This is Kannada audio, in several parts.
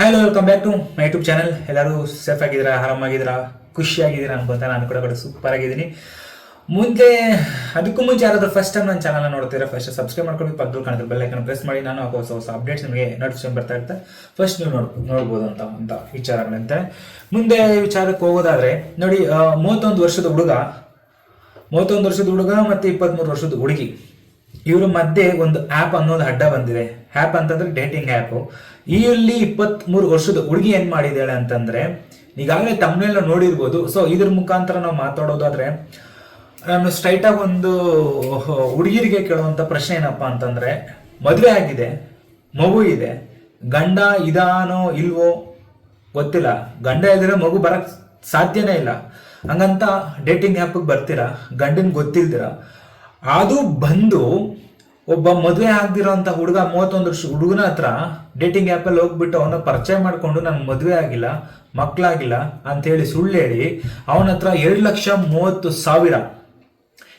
Hello welcome back to my YouTube channel ಎಲ್ಲರೂ ಸೇಫ್ ಆಗಿದ್ದೀರಾ, ಆರಾಮಾಗಿದ್ದೀರಾ, ಖುಷಿಯಾಗಿದ್ದೀರಾ ಅನ್ಕೊಂತ ನಾನು ಕೂಡ ಕೂಡ ಸೂಪರ್ ಆಗಿದ್ದೀನಿ. ಮುಂದೆ, ಅದಕ್ಕೂ ಮುಂಚೆ ಯಾರಾದರೂ ಫಸ್ಟ್ ಟೈಮ್ ನನ್ನ ಚಾನಲ್ ನೋಡ್ತೀರಾ ಫಸ್ಟ್ ಸಬ್ಸ್ಕ್ರೈಬ್ ಮಾಡ್ಕೊಂಡು ಪಕ್ಕದ ಕಾಣಿದ್ರೆ ಬೆಲ್ ಐಕನ್ ಪ್ರೆಸ್ ಮಾಡಿ, ನಾನು ಹೊಸ ಹೊಸ ಅಪ್ಡೇಟ್ಸ್ ನಿಮಗೆ ನೋಟಿಫಿಕೇಶನ್ ಬರ್ತಾ ಇರುತ್ತೆ. ಫಸ್ಟ್ ನೀವು ನೋಡ್ ನೋಡ್ಬೋದು ಅಂತ ಅಂತ ವಿಚಾರಗಳಂತೆ ಮುಂದೆ ವಿಚಾರಕ್ಕೆ ಹೋಗೋದಾದ್ರೆ, ನೋಡಿ ಮೂವತ್ತೊಂದು ವರ್ಷದ ಹುಡುಗ, ಮೂವತ್ತೊಂದು ವರ್ಷದ ಹುಡುಗ ಮತ್ತು ಇಪ್ಪತ್ತ್ಮೂರು ವರ್ಷದ ಹುಡುಗಿ. ಇವ್ರ ಮಧ್ಯೆ ಒಂದು ಆ್ಯಪ್ ಅನ್ನೋದು ಅಡ್ಡ ಬಂದಿದೆ. ಆ್ಯಪ್ ಅಂತಂದ್ರೆ ಡೇಟಿಂಗ್ ಆ್ಯಪ್ ಇಲ್ಲಿ ಇಪ್ಪತ್ಮೂರು ವರ್ಷದ ಹುಡುಗಿ ಏನ್ ಮಾಡಿದ್ದಾಳೆ ಅಂತಂದ್ರೆ, ಈಗಾಗಲೇ ತಮ್ಮನೆಲ್ಲ ನೋಡಿರ್ಬೋದು. ಸೊ ಇದ್ರ ಮುಖಾಂತರ ನಾವು ಮಾತಾಡೋದಾದ್ರೆ, ನಾನು ಸ್ಟ್ರೈಟ್ ಆಗಿ ಒಂದು ಹುಡುಗಿರಿಗೆ ಕೇಳುವಂತ ಪ್ರಶ್ನೆ ಏನಪ್ಪ ಅಂತಂದ್ರೆ, ಮದುವೆ ಆಗಿದೆ, ಮಗು ಇದೆ, ಗಂಡ ಇದಾನೋ ಇಲ್ವೋ ಗೊತ್ತಿಲ್ಲ. ಗಂಡ ಇದ್ರೆ ಮಗು ಬರಕ್ ಸಾಧ್ಯನೇ ಇಲ್ಲ. ಹಂಗಂತ ಡೇಟಿಂಗ್ ಆ್ಯಪಿಗೆ ಬರ್ತೀರಾ? ಗಂಡನ್ ಗೊತ್ತಿಲ್ದಿರ. ಅದು ಬಂದು ಒಬ್ಬ ಮದುವೆ ಆಗದಿರೋಂಥ ಹುಡುಗ ಮೂವತ್ತೊಂದು ವರ್ಷ ಹುಡುಗನ ಹತ್ರ ಡೇಟಿಂಗ್ ಆ್ಯಪಲ್ಲಿ ಹೋಗ್ಬಿಟ್ಟು ಅವನ ಪರಿಚಯ ಮಾಡಿಕೊಂಡು ನನ್ಗೆ ಮದುವೆ ಆಗಿಲ್ಲ ಮಕ್ಕಳಾಗಿಲ್ಲ ಅಂತ ಹೇಳಿ ಸುಳ್ಳು ಹೇಳಿ ಅವನ ಹತ್ರ ಎರಡು ಲಕ್ಷ ಮೂವತ್ತು ಸಾವಿರ.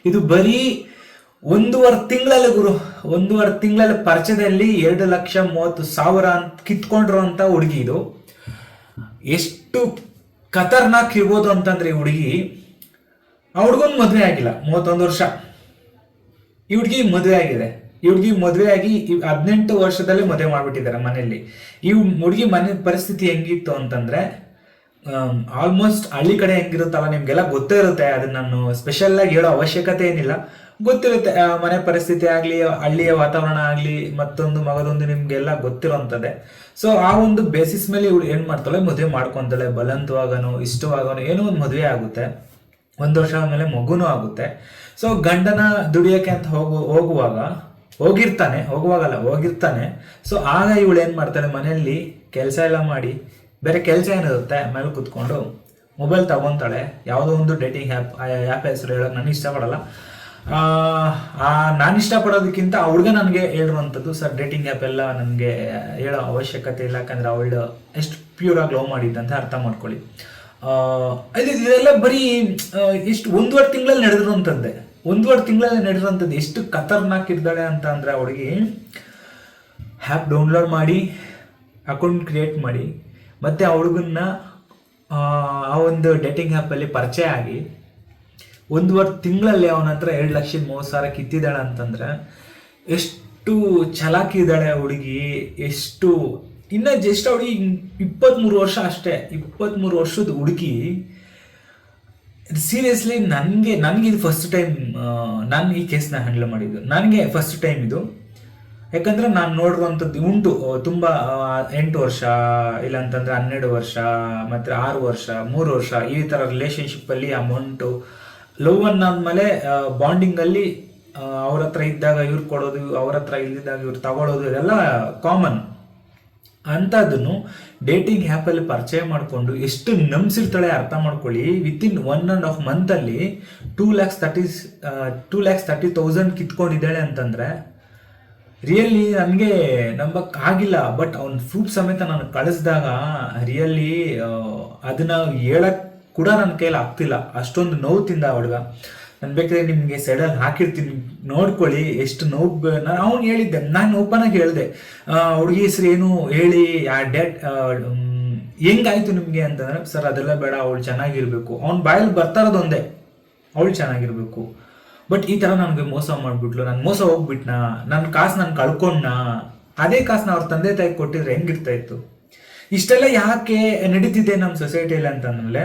ಇದು ಬರೀ ಒಂದೂವರೆ ತಿಂಗಳಲ್ಲಿ ಗುರು, ಒಂದೂವರೆ ತಿಂಗಳಲ್ಲಿ ಪರಿಚಯದಲ್ಲಿ ಎರಡು ಲಕ್ಷ ಮೂವತ್ತು ಸಾವಿರ ಅಂತ ಕಿತ್ಕೊಂಡಿರೋ ಅಂತ ಹುಡುಗಿ ಇದು. ಎಷ್ಟು ಖತರ್ನಾಕ್ ಇರ್ಬೋದು ಅಂತಂದ್ರೆ ಈ ಹುಡುಗಿ, ಆ ಹುಡುಗನ ಮದುವೆ ಆಗಿಲ್ಲ, ಮೂವತ್ತೊಂದು ವರ್ಷ. ಈ ಹುಡುಗಿ ಮದುವೆ ಆಗಿದೆ. ಈ ಹುಡುಗಿ ಮದುವೆ ಆಗಿ ಹದಿನೆಂಟು ವರ್ಷದಲ್ಲೇ ಮದುವೆ ಮಾಡ್ಬಿಟ್ಟಿದ್ದಾರೆ ಮನೆಯಲ್ಲಿ. ಈ ಹುಡುಗಿ ಮನೆ ಪರಿಸ್ಥಿತಿ ಹೆಂಗಿತ್ತು ಅಂತಂದ್ರೆ ಆಲ್ಮೋಸ್ಟ್ ಹಳ್ಳಿ ಕಡೆ ಹೆಂಗಿರುತ್ತಲ್ಲ ನಿಮ್ಗೆಲ್ಲ ಗೊತ್ತೇ ಇರುತ್ತೆ ಅದನ್ನ ನಾನು ಸ್ಪೆಷಲ್ ಆಗಿ ಹೇಳೋ ಅವಶ್ಯಕತೆ ಏನಿಲ್ಲ. ಗೊತ್ತಿರುತ್ತೆ ಮನೆ ಪರಿಸ್ಥಿತಿ ಆಗಲಿ, ಹಳ್ಳಿಯ ವಾತಾವರಣ ಆಗಲಿ, ಮತ್ತೊಂದು ಮಗದೊಂದು ನಿಮ್ಗೆಲ್ಲ ಗೊತ್ತಿರೋಂಥದ್ದೇ. ಸೊ ಆ ಒಂದು ಬೇಸಿಸ್ ಮೇಲೆ ಇವಳು ಏನು ಮಾಡ್ತಾಳೆ? ಮದುವೆ ಮಾಡ್ಕೊಂತಾಳೆ. ಬಲಂತವಾಗನೋ ಇಷ್ಟವಾಗನೋ, ಏನೋ ಒಂದು ಮದುವೆ ಆಗುತ್ತೆ. ಒಂದು ವರ್ಷ ಆದಮೇಲೆ ಮಗುನೂ ಆಗುತ್ತೆ. ಸೊ ಗಂಡನ ದುಡಿಯೋಕೆ ಅಂತ ಹೋಗು, ಹೋಗುವಾಗ, ಹೋಗಿರ್ತಾನೆ, ಹೋಗುವಾಗಲ್ಲ, ಹೋಗಿರ್ತಾನೆ. ಸೊ ಆಗ ಇವಳು ಏನು ಮಾಡ್ತಾಳೆ? ಮನೆಯಲ್ಲಿ ಕೆಲಸ ಎಲ್ಲ ಮಾಡಿ, ಬೇರೆ ಕೆಲಸ ಏನಿರುತ್ತೆ ಮೇಲೆ ಕುತ್ಕೊಂಡು ಮೊಬೈಲ್ ತಗೊಂತಾಳೆ. ಯಾವುದೋ ಒಂದು ಡೇಟಿಂಗ್ ಆ್ಯಪ್ ಆ್ಯಪ್ ಹೆಸರು ಹೇಳೋಕೆ ನಾನು ಇಷ್ಟಪಡಲ್ಲ. ನಾನು ಇಷ್ಟಪಡೋದಕ್ಕಿಂತ ಆ ಹುಡುಗ ನನಗೆ ಹೇಳಿರುವಂಥದ್ದು, ಸರ್ ಡೇಟಿಂಗ್ ಆ್ಯಪ್ ಎಲ್ಲ ನನಗೆ ಹೇಳೋ ಅವಶ್ಯಕತೆ ಇಲ್ಲ, ಯಾಕಂದ್ರೆ ಅವಳು ಎಷ್ಟು ಪ್ಯೂರಾಗಿ ಲವ್ ಮಾಡಿದ್ದಂತ ಅರ್ಥ ಮಾಡ್ಕೊಳ್ಳಿ. ಇದೆಲ್ಲ ಬರೀ ಎಷ್ಟು ಒಂದೂವರೆ ತಿಂಗಳಲ್ಲಿ ನಡೆದಿರುವಂಥದ್ದೇ. ಒಂದೂವರೆ ತಿಂಗಳಲ್ಲಿ ನಡೆದಿರುವಂಥದ್ದು. ಎಷ್ಟು ಖತರ್ನಾಕ್ ಇದ್ದಾಳೆ ಅಂತ ಅಂದ್ರೆ ಅವಳಿಗೆ ಆ್ಯಪ್ ಡೌನ್ಲೋಡ್ ಮಾಡಿ ಅಕೌಂಟ್ ಕ್ರಿಯೇಟ್ ಮಾಡಿ, ಮತ್ತೆ ಆ ಆ ಒಂದು ಡೇಟಿಂಗ್ ಆ್ಯಪಲ್ಲಿ ಪರಿಚಯ ಆಗಿ ಒಂದೂವರೆ ತಿಂಗಳಲ್ಲಿ ಅವನ ಹತ್ರ ಎರಡು ಲಕ್ಷದ ಮೂವತ್ತು ಸಾವಿರ ಕಿತ್ತಿದ್ದಾಳೆ ಅಂತಂದ್ರೆ, ಎಷ್ಟು ಚಲಾಕಿದ್ದಾಳೆ ಹುಡುಗಿ, ಎಷ್ಟು ಇನ್ನ ಜಸ್ಟ್ ಹುಡುಗಿ ಇಪ್ಪತ್ತ್ಮೂರು ವರ್ಷ ಅಷ್ಟೇ ಇಪ್ಪತ್ತ್ಮೂರು ವರ್ಷದ ಹುಡುಗಿ. ಸೀರಿಯಸ್ಲಿ ನನಗೆ ನನಗೆ ಇದು ಫಸ್ಟ್ ಟೈಮ್ ನಾನು ಈ ಕೇಸ್ನ ಹ್ಯಾಂಡಲ್ ಮಾಡಿದ್ದು. ನನಗೆ ಫಸ್ಟ್ ಟೈಮ್ ಇದು. ಯಾಕಂದ್ರೆ ನಾನು ನೋಡಿರುವಂಥದ್ದು ಉಂಟು ತುಂಬ ಎಂಟು ವರ್ಷ ಇಲ್ಲ ಅಂತಂದ್ರೆ ಹನ್ನೆರಡು ವರ್ಷ, ಮತ್ತೆ ಆರು ವರ್ಷ, ಮೂರು ವರ್ಷ, ಈ ತರ ರಿಲೇಶನ್ಶಿಪ್ ಅಲ್ಲಿ ಅಮೌಂಟು ಲವ್ ಅನ್ನಾದ್ಮೇಲೆ ಬಾಂಡಿಂಗ್ ಅಲ್ಲಿ ಅವ್ರ ಹತ್ರ ಇದ್ದಾಗ ಇವ್ರು ಕೊಡೋದು, ಅವ್ರ ಹತ್ರ ಇಲ್ಲದಿದ್ದಾಗ ಇವ್ರು ತಗೊಳ್ಳೋದು ಇದೆಲ್ಲ ಕಾಮನ್ ಅಂಥದ್ದನ್ನು ಡೇಟಿಂಗ್ ಆ್ಯಪಲ್ಲಿ ಪರಿಚಯ ಮಾಡಿಕೊಂಡು ಎಷ್ಟು ನಂಬಿಸಿರ್ತಾಳೆ ಅರ್ಥ ಮಾಡ್ಕೊಳ್ಳಿ. Within one and half ಮಂತಲ್ಲಿ two lakhs thirty two lakhs thirty thousand ಕಿತ್ಕೊಂಡಿದ್ದಾಳೆ ಅಂತಂದ್ರೆ ರಿಯಲಿ ನನಗೆ ನಂಬಕ್ ಆಗಿಲ್ಲ. ಬಟ್ ಅವ್ನ ಫ್ರೂಟ್ ಸಮೇತ ನಾನು ಕಳಿಸಿದಾಗ ರಿಯಲಿ ಅದನ್ನ ಹೇಳಕ್ ಕೂಡ ನನ್ನ ಕೈಲಿ ಆಗ್ತಿಲ್ಲ. ಅಷ್ಟೊಂದು ನೋವು ತಿಂದ ಹುಡುಗ. ನಾನು ಬೇಕಾದ್ರೆ ನಿಮಗೆ ಸೆಡಲ್ ಹಾಕಿರ್ತೀನಿ, ನೋಡ್ಕೊಳ್ಳಿ ಎಷ್ಟು ನೋವು ನಾನು ಅವ್ನು ಹೇಳಿದ್ದೆ, ನಾನು ಆಗಿ ಹೇಳಿದೆ. ಹುಡುಗಿ ಹೆಸರು ಏನು ಹೇಳಿ, ಆ ಡೆಟ್ ಹೆಂಗಾಯ್ತು ನಿಮಗೆ ಅಂತಂದ್ರೆ, ಸರ್, ಅದೆಲ್ಲ ಬೇಡ, ಅವಳು ಚೆನ್ನಾಗಿರ್ಬೇಕು. ಅವ್ನ ಬಾಯಲ್ಲಿ ಬರ್ತಾ ಇರೋದೊಂದೇ ಅವಳು ಚೆನ್ನಾಗಿರ್ಬೇಕು. ಬಟ್ ಈ ತರ ನನಗೆ ಮೋಸ ಮಾಡ್ಬಿಟ್ಲು. ನಾನು ಮೋಸ ಹೋಗ್ಬಿಟ್ನಾ? ನನ್ನ ಕಾಸು ನಾನು ಕಳ್ಕೊಂಡ ಅದೇ ಕಾಸನ್ನ ಅವ್ರ ತಂದೆ ತಾಯಿ ಕೊಟ್ಟಿದ್ರೆ ಹೆಂಗಿರ್ತಾ ಇತ್ತು ಇಷ್ಟೆಲ್ಲ ಯಾಕೆ ನಡೀತಿದೆ ನಮ್ಮ ಸೊಸೈಟಿಯಲ್ಲಿ ಅಂತಂದ್ರೆ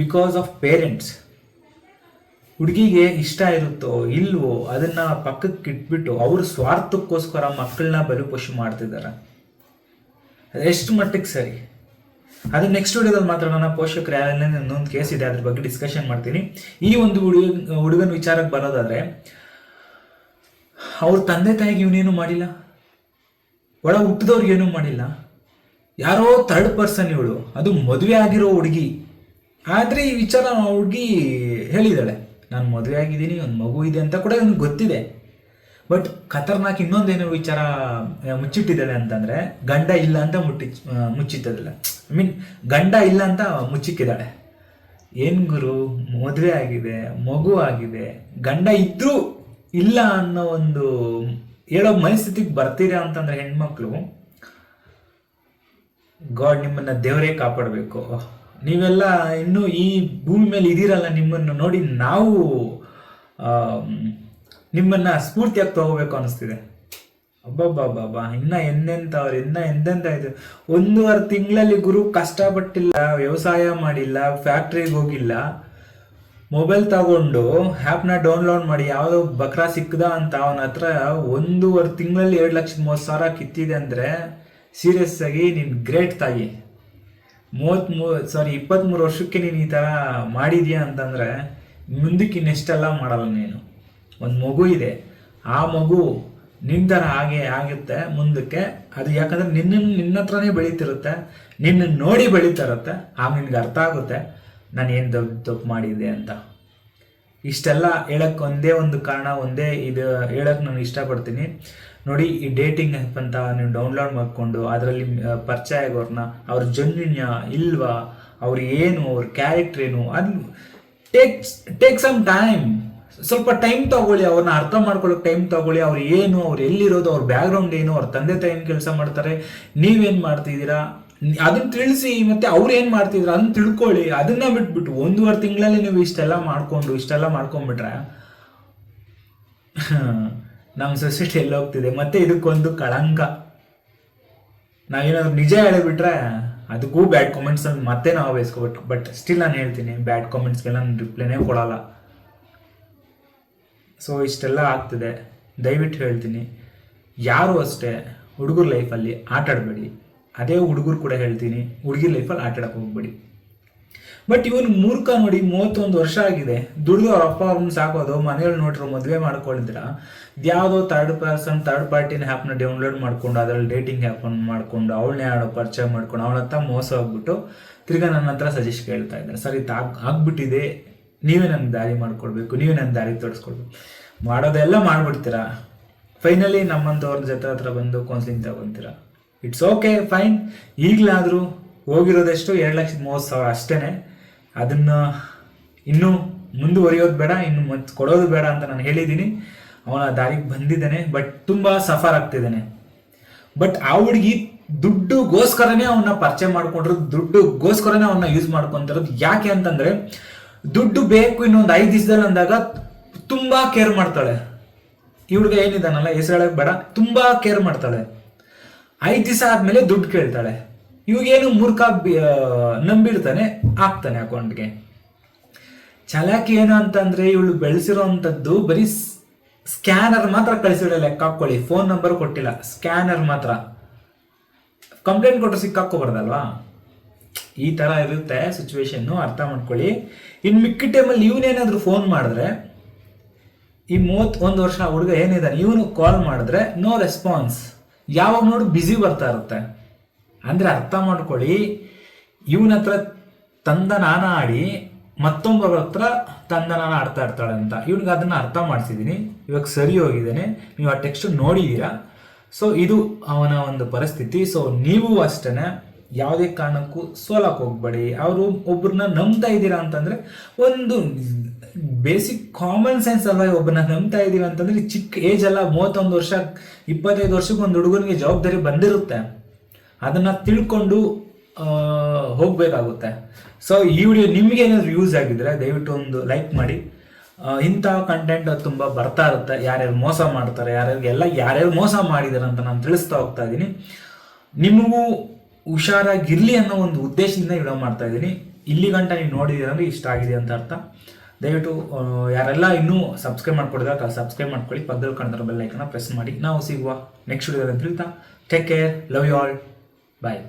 ಬಿಕಾಸ್ ಆಫ್ ಪೇರೆಂಟ್ಸ್ ಹುಡುಗಿಗೆ ಇಷ್ಟ ಇರುತ್ತೋ ಇಲ್ವೋ ಅದನ್ನ ಪಕ್ಕಕ್ಕೆ ಇಟ್ಬಿಟ್ಟು ಅವ್ರ ಸ್ವಾರ್ಥಕ್ಕೋಸ್ಕರ ಮಕ್ಕಳನ್ನ ಬಲಿಪಶು ಮಾಡ್ತಿದ್ದಾರೆ ಎಷ್ಟು ಮಟ್ಟಿಗೆ ಸರಿ? ಅದು ನೆಕ್ಸ್ಟ್ ವಿಡಿಯೋದಲ್ಲಿ ಮಾತ್ರ ನನ್ನ ಪೋಷಕರು ಯಾರನ್ನ ಇನ್ನೊಂದು ಕೇಸ್ ಇದೆ. ಅದ್ರ ಬಗ್ಗೆ ಡಿಸ್ಕಷನ್ ಮಾಡ್ತೀನಿ. ಈ ಒಂದು ಹುಡುಗ, ಹುಡುಗನ ವಿಚಾರಕ್ಕೆ ಬರೋದಾದ್ರೆ, ಅವ್ರ ತಂದೆ ತಾಯಿಗೆ ಇವನೇನು ಮಾಡಿಲ್ಲ. ಒಳ ಹುಟ್ಟಿದವ್ರಿಗೆ ಏನೂ ಮಾಡಿಲ್ಲ. ಯಾರೋ ಥರ್ಡ್ ಪರ್ಸನ್ ಇವಳು. ಅದು ಮದುವೆ ಆಗಿರೋ ಹುಡುಗಿ. ಆದರೆ ಈ ವಿಚಾರ ಹುಡುಗಿ ಹೇಳಿದಾಳೆ ನಾನು ಮದುವೆ ಆಗಿದ್ದೀನಿ ಒಂದು ಮಗು ಇದೆ ಅಂತ ಕೂಡ ನನಗೆ ಗೊತ್ತಿದೆ. ಬಟ್ ಖತರ್ನಾಕ್ ಇನ್ನೊಂದೇನು ವಿಚಾರ ಮುಚ್ಚಿಟ್ಟಿದ್ದಾಳೆ ಅಂತಂದ್ರೆ ಗಂಡ ಇಲ್ಲ ಅಂತ ಮುಟ್ಟಿ ಆ, ಐ ಮೀನ್ ಗಂಡ ಇಲ್ಲ ಅಂತ ಮುಚ್ಚಿಕ್ಕಿದ್ದಾಳೆ. ಏನು ಗುರು ಮದುವೆ ಆಗಿದೆ ಮಗು ಆಗಿದೆ ಗಂಡ ಇದ್ದರೂ ಇಲ್ಲ ಅನ್ನೋ ಒಂದು ಹೇಳೋ ಮನಸ್ಥಿತಿಗೆ ಬರ್ತೀರಾ ಅಂತಂದ್ರೆ ಹೆಣ್ಮಕ್ಳು ಗಾಡ್ ನಿಮ್ಮನ್ನ ದೇವರೇ ಕಾಪಾಡಬೇಕು. ನೀವೆಲ್ಲ ಇನ್ನೂ ಈ ಭೂಮಿ ಮೇಲೆ ಇದ್ದೀರಲ್ಲ ನಿಮ್ಮನ್ನು ನೋಡಿ ನಾವು ನಿಮ್ಮನ್ನು ಸ್ಫೂರ್ತಿಯಾಗಿ ತಗೋಬೇಕು ಅನಿಸ್ತಿದೆ. ಅಬ್ಬಬ್ಬಬ್ಬಬ್ಬ, ಇನ್ನ ಎಂದೆಂಥವ್ರು, ಇನ್ನ ಎಂದೆಂತ ಇದು. ಒಂದೂವರೆ ತಿಂಗಳಲ್ಲಿ ಗುರು ಕಷ್ಟಪಟ್ಟಿಲ್ಲ, ವ್ಯವಸಾಯ ಮಾಡಿಲ್ಲ, ಫ್ಯಾಕ್ಟ್ರಿಗೆ ಹೋಗಿಲ್ಲ. ಮೊಬೈಲ್ ತಗೊಂಡು ಆ್ಯಪ್ನ ಡೌನ್ಲೋಡ್ ಮಾಡಿ ಯಾವುದೋ ಬಕ್ರಾ ಸಿಕ್ಕದ ಅಂತ ಅವನ ಹತ್ರ ಒಂದೂವರೆ ತಿಂಗಳಲ್ಲಿ ಎರಡು ಲಕ್ಷದ ಮೂವತ್ತು ಸಾವಿರ ಕಿತ್ತಿದೆ ಅಂದರೆ ಸೀರಿಯಸ್ ಆಗಿ ನೀನು ಗ್ರೇಟ್ ತಾಯಿ. ಮೂವತ್ತ್ಮೂರು ಸಾರಿ ಇಪ್ಪತ್ತ್ಮೂರು ವರ್ಷಕ್ಕೆ ನೀನು ಈ ಥರ ಮಾಡಿದ್ಯಾ ಅಂತಂದರೆ, ಮುಂದಕ್ಕೆ ಇನ್ನೆಷ್ಟೆಲ್ಲ ಮಾಡಲ್ಲ ನೀನು. ಒಂದು ಮಗು ಇದೆ. ಆ ಮಗು ನಿನ್ನ ಥರ ಹಾಗೆ ಆಗುತ್ತೆ ಮುಂದಕ್ಕೆ. ಅದು ಯಾಕಂದ್ರೆ ನಿನ್ನ ನಿನ್ನ ಹತ್ರನೇ ಬೆಳೀತಿರುತ್ತೆ. ನಿನ್ನನ್ನು ನೋಡಿ ಬೆಳೀತಾ ಇರುತ್ತೆ. ಆಗ ನಿನಗೆ ಅರ್ಥ ಆಗುತ್ತೆ. ನಾನು ಏನು ದೊಡ್ಡ ತಪ್ಪು ಮಾಡಿದ್ದೆ ಅಂತ. ಇಷ್ಟೆಲ್ಲ ಹೇಳಕ್ಕೆ ಒಂದೇ ಒಂದು ಕಾರಣ, ಒಂದೇ ಇದು ಹೇಳಕ್ಕೆ ನಾನು ಇಷ್ಟಪಡ್ತೀನಿ. ನೋಡಿ, ಈ ಡೇಟಿಂಗ್ ಆ್ಯಪ್ ಅಂತ ನೀವು ಡೌನ್ಲೋಡ್ ಮಾಡಿಕೊಂಡು ಅದರಲ್ಲಿ ಪರಿಚಯ ಆಗೋರ್ನ, ಅವ್ರ ಜನ್ಯ ಇಲ್ವಾ, ಅವ್ರು ಏನು, ಅವ್ರ ಕ್ಯಾರೆಕ್ಟರ್ ಏನು ಅದು ಟೇಕ್ ಟೇಕ್ ಸಮ್ ಟೈಮ್ ಸ್ವಲ್ಪ ಟೈಮ್ ತಗೊಳ್ಳಿ ಅವ್ರನ್ನ ಅರ್ಥ ಮಾಡ್ಕೊಳ್ಳೋಕೆ ಟೈಮ್ ತಗೊಳ್ಳಿ, ಅವ್ರು ಏನು, ಅವ್ರು ಎಲ್ಲಿರೋದು, ಅವ್ರ ಬ್ಯಾಕ್ಗ್ರೌಂಡ್ ಏನು, ಅವ್ರ ತಂದೆ ತಾಯಿ ಏನು ಕೆಲಸ ಮಾಡ್ತಾರೆ, ನೀವೇನು ಮಾಡ್ತಿದ್ದೀರಾ? ಅದನ್ನ ತಿಳಿಸಿ, ಮತ್ತೆ ಅವ್ರು ಏನು ಮಾಡ್ತಿದ್ರು ಅದನ್ನ ತಿಳ್ಕೊಳ್ಳಿ. ಅದನ್ನ ಬಿಟ್ಬಿಟ್ಟು ಒಂದೂವರೆ ತಿಂಗಳಲ್ಲಿ ನೀವು ಇಷ್ಟೆಲ್ಲ ಮಾಡ್ಕೊಂಡು, ಇಷ್ಟೆಲ್ಲ ಮಾಡ್ಕೊಂಡ್ಬಿಟ್ರೆ ನಮ್ಮ ಸೊಸೈಟಿ ಎಲ್ಲ ಹೋಗ್ತಿದೆ ಮತ್ತೆ ಇದಕ್ಕೊಂದು ಕಳಂಕ. ನಾವೇನಾದ್ರು ನಿಜ ಹೇಳಿಬಿಟ್ರೆ, ಅದಕ್ಕೂ ಬ್ಯಾಡ್ ಕಾಮೆಂಟ್ಸ್ ಅಂತ ಮತ್ತೆ ನಾವು ಬಯಸ್ಕೊಬಿಟ್ಟು ಬಟ್ ಸ್ಟಿಲ್ ನಾನು ಹೇಳ್ತೀನಿ, ಬ್ಯಾಡ್ ಕಾಮೆಂಟ್ಸ್ಗೆಲ್ಲ ನಾನು ರಿಪ್ಲೈನೇ ಕೊಡಲ್ಲ. ಸೊ ಇಷ್ಟೆಲ್ಲ ಆಗ್ತಿದೆ. ದಯವಿಟ್ಟು ಹೇಳ್ತೀನಿ. ಯಾರು ಅಷ್ಟೇ ಹುಡುಗರ ಲೈಫಲ್ಲಿ ಆಟ ಆಡಬೇಡಿ ಅದೇ ಹುಡುಗರು ಕೂಡ ಹೇಳ್ತೀನಿ ಹುಡುಗಿ ಲೈಫಲ್ಲಿ ಆಟ ಆಡಕ್ಕೆ ಹೋಗ್ಬೇಡಿ. ಬಟ್ ಇವನ್ ಮೂರ್ಖ ನೋಡಿ ಮೂವತ್ತೊಂದು ವರ್ಷ ಆಗಿದೆ, ದುಡಿದು ಅವ್ರ ಅಪ್ಪ ಅವ್ರನ್ನ ಸಾಕೋದು ಮನೆಯಲ್ಲಿ ನೋಡ್ರು ಮದುವೆ ಮಾಡ್ಕೊಂಡಿದ್ರ ಯಾವುದೋ ಥರ್ಡ್ ಪರ್ಸನ್ ತರ್ಡ್ ಪಾರ್ಟಿನ ಆ್ಯಪ್ನ ಡೌನ್ಲೋಡ್ ಮಾಡ್ಕೊಂಡು, ಅದರಲ್ಲಿ ಡೇಟಿಂಗ್ ಆ್ಯಪ್ ಮಾಡ್ಕೊಂಡು ಅವಳನ್ನೇ ಆಡೋ ಪರಿಚಯ ಮಾಡ್ಕೊಂಡು, ಅವಳ ಹತ್ರ ಮೋಸ ಹೋಗ್ಬಿಟ್ಟು ತಿರ್ಗಾ ನನ್ನ ಹತ್ರ ಸಜೆಸ್ಟ್ ಕೇಳ್ತಾ ಇದ್ದಾರೆ. ಸರ್, ಇದು ಆಗ್, ಆಗ್ಬಿಟ್ಟಿದೆ. ನೀವೇ ನನಗೆ ದಾರಿ ಮಾಡ್ಕೊಡ್ಬೇಕು, ನೀವೇ ನನ್ನ ದಾರಿ ತೋರಿಸ್ಕೊಡ್ಬೇಕು. ಮಾಡೋದೆಲ್ಲ ಮಾಡ್ಬಿಡ್ತೀರಾ? ಫೈನಲಿ ನಮ್ಮಂಥವ್ರ ಜೊತೆ ಹತ್ರ ಬಂದು ಕೌನ್ಸಿಲಿಂಗ್ ತಗೊಂತೀರಾ? ಇಟ್ಸ್ ಓಕೆ ಫೈನ್ ಈಗಲಾದರೂ ಹೋಗಿರೋದೆಷ್ಟು ಎರಡು ಲಕ್ಷದ ಮೂವತ್ತು ಸಾವಿರ ಅಷ್ಟೇ ಅದನ್ನು ಇನ್ನೂ ಮುಂದುವರಿಯೋದು ಬೇಡ, ಇನ್ನು ಮತ್ತೆ ಕೊಡೋದು ಬೇಡ ಅಂತ ನಾನು ಹೇಳಿದ್ದೀನಿ ಅವನ ದಾರಿಗೆ ಬಂದಿದ್ದಾನೆ ಬಟ್ ತುಂಬ ಸಫರ್ ಆಗ್ತಿದ್ದಾನೆ. ಬಟ್ ಆ ಹುಡುಗಿ ದುಡ್ಡುಗೋಸ್ಕರನೇ ಅವನ್ನ ಪರಿಚಯ ಮಾಡ್ಕೊಂಡಿರೋದು ದುಡ್ಡುಗೋಸ್ಕರನೇ ಅವನ್ನ ಯೂಸ್ ಮಾಡ್ಕೊಂತಿರೋದು ಯಾಕೆ ಅಂತಂದ್ರೆ, ದುಡ್ಡು ಬೇಕು ಇನ್ನೊಂದು ಐದು ದಿವಸದಲ್ಲಿ ಅಂದಾಗ ತುಂಬಾ ಕೇರ್ ಮಾಡ್ತಾಳೆ. ಈ ಹುಡುಗ ಏನಿದ್ದಾನಲ್ಲ ಹೆಸರು ಬೇಡ, ತುಂಬಾ ಕೇರ್ ಮಾಡ್ತಾಳೆ. ಐದು ದಿವಸ ಆದ್ಮೇಲೆ ದುಡ್ಡು ಕೇಳ್ತಾಳೆ. ಇವಾಗೇನು ಮೂರ್ಖ ನಂಬಿರ್ತಾನೆ, ಹಾಕ್ತಾನೆ ಅಕೌಂಟ್ಗೆ. ಚಲಾಕಿ ಏನು ಅಂತಂದ್ರೆ ಇವಳು ಬೆಳೆಸಿರೋಂಥದ್ದು ಬರೀ ಸ್ಕ್ಯಾನರ್ ಮಾತ್ರ ಕಳಿಸಿಡ ಲೆಕ್ಕ ಹಾಕೊಳ್ಳಿ ಫೋನ್ ನಂಬರ್ ಕೊಟ್ಟಿಲ್ಲ. ಸ್ಕ್ಯಾನರ್ ಮಾತ್ರ. ಕಂಪ್ಲೇಂಟ್ ಕೊಟ್ಟರೆ ಸಿಕ್ಕಾಕೋಬಾರ್ದಲ್ವಾ ಈ ಥರ ಇರುತ್ತೆ ಸಿಚುವೇಶನ್ನು ಅರ್ಥ ಮಾಡ್ಕೊಳ್ಳಿ. ಇನ್ನು ಮಿಕ್ಕಿ ಟೈಮಲ್ಲಿ ಇವನೇನಾದರೂ ಫೋನ್ ಮಾಡಿದ್ರೆ, ಈ ಮೂವತ್ತೊಂದು ವರ್ಷ ಹುಡುಗ ಏನಿದ್ದಾನೆ ಇವನು ಕಾಲ್ ಮಾಡಿದ್ರೆ, ನೋ ರೆಸ್ಪಾನ್ಸ್. ಯಾವಾಗ ನೋಡಿ ಬ್ಯುಸಿ ಬರ್ತಾ ಇರುತ್ತೆ. ಅಂದರೆ ಅರ್ಥ ಮಾಡ್ಕೊಳ್ಳಿ, ಇವನ ಹತ್ರ ತಂದ ನಾನ ಆಡಿ ಮತ್ತೊಬ್ಬರ ಹತ್ರ ತಂದ ನಾನ ಆಡ್ತಾ ಇರ್ತಾಳೆ ಅಂತ. ಇವ್ನಿಗೆ ಅದನ್ನ ಅರ್ಥ ಮಾಡಿಸಿದ್ದೀನಿ ಇವಾಗ ಸರಿ ಹೋಗಿದ್ದೇನೆ. ನೀವು ಆ ಟೆಕ್ಸ್ಟ್ ನೋಡಿದ್ದೀರಾ ಸೊ ಇದು ಅವನ ಒಂದು ಪರಿಸ್ಥಿತಿ. ಸೊ ನೀವು ಅಷ್ಟೇ ಯಾವುದೇ ಕಾರಣಕ್ಕೂ ಸೋಲಕ್ಕೆ ಹೋಗ್ಬೇಡಿ. ಅವರು ಒಬ್ಬರನ್ನ ನಂಬ್ತಾ ಇದ್ದೀರಾ ಅಂತಂದ್ರೆ ಒಂದು ಬೇಸಿಕ್ ಕಾಮನ್ ಸೆನ್ಸ್ ಅಲ್ವಾ ಒಬ್ಬನ ನಂಬ್ತಾ ಇದೀವಿ ಅಂತಂದ್ರೆ ಚಿಕ್ಕ ಏಜ್ ಅಲ್ಲ ಮೂವತ್ತೊಂದು ವರ್ಷ, ಇಪ್ಪತ್ತೈದು ವರ್ಷಕ್ಕೆ ಒಂದು ಹುಡುಗನಿಗೆ ಜವಾಬ್ದಾರಿ ಬಂದಿರುತ್ತೆ. ಅದನ್ನ ತಿಳ್ಕೊಂಡು ಹೋಗಬೇಕಾಗುತ್ತೆ. ಸೊ ಈ ವಿಡಿಯೋ ನಿಮ್ಗೆ ಏನಾದ್ರು ಯೂಸ್ ಆಗಿದ್ರೆ ದಯವಿಟ್ಟು ಒಂದು ಲೈಕ್ ಮಾಡಿ. ಇಂಥ ಕಂಟೆಂಟ್ ತುಂಬ ಬರ್ತಾ ಇರುತ್ತೆ. ಯಾರ್ಯಾರು ಮೋಸ ಮಾಡ್ತಾರೆ ಎಲ್ಲ ಯಾರ್ಯಾರು ಮೋಸ ಮಾಡಿದ್ದಾರೆ ಅಂತ ನಾನು ತಿಳಿಸ್ತಾ ಹೋಗ್ತಾ ಇದ್ದೀನಿ. ನಿಮಗೂ ಹುಷಾರಾಗಿರ್ಲಿ ಅನ್ನೋ ಒಂದು ಉದ್ದೇಶದಿಂದ ವಿಡಿಯೋ ಮಾಡ್ತಾ ಇದ್ದೀನಿ. ಇಲ್ಲಿ ಗಂಟ ನೀವು ನೋಡಿದ್ದೀರ ಅಂದ್ರೆ ಇಷ್ಟ ಆಗಿದೆ ಅಂತ ಅರ್ಥ. ದಯವಿಟ್ಟು ಯಾರೆಲ್ಲ ಇನ್ನೂ ಸಬ್ಸ್ಕ್ರೈಬ್ ಮಾಡ್ಕೊಡಿದಾಗ ಸಬ್ಸ್ಕ್ರೈಬ್ ಮಾಡ್ಕೊಳ್ಳಿ ಪದ್ದಲ್ಲಿ ಕಾಣ್ತಾರೆ ಬೆಲ್ಲೈಕನ್ನ ಪ್ರೆಸ್ ಮಾಡಿ. ನಾವು ಸಿಗುವ ನೆಕ್ಸ್ಟ್ ವಿಡಿಯೋದಲ್ಲಿ ಅಂತ take care love you all bye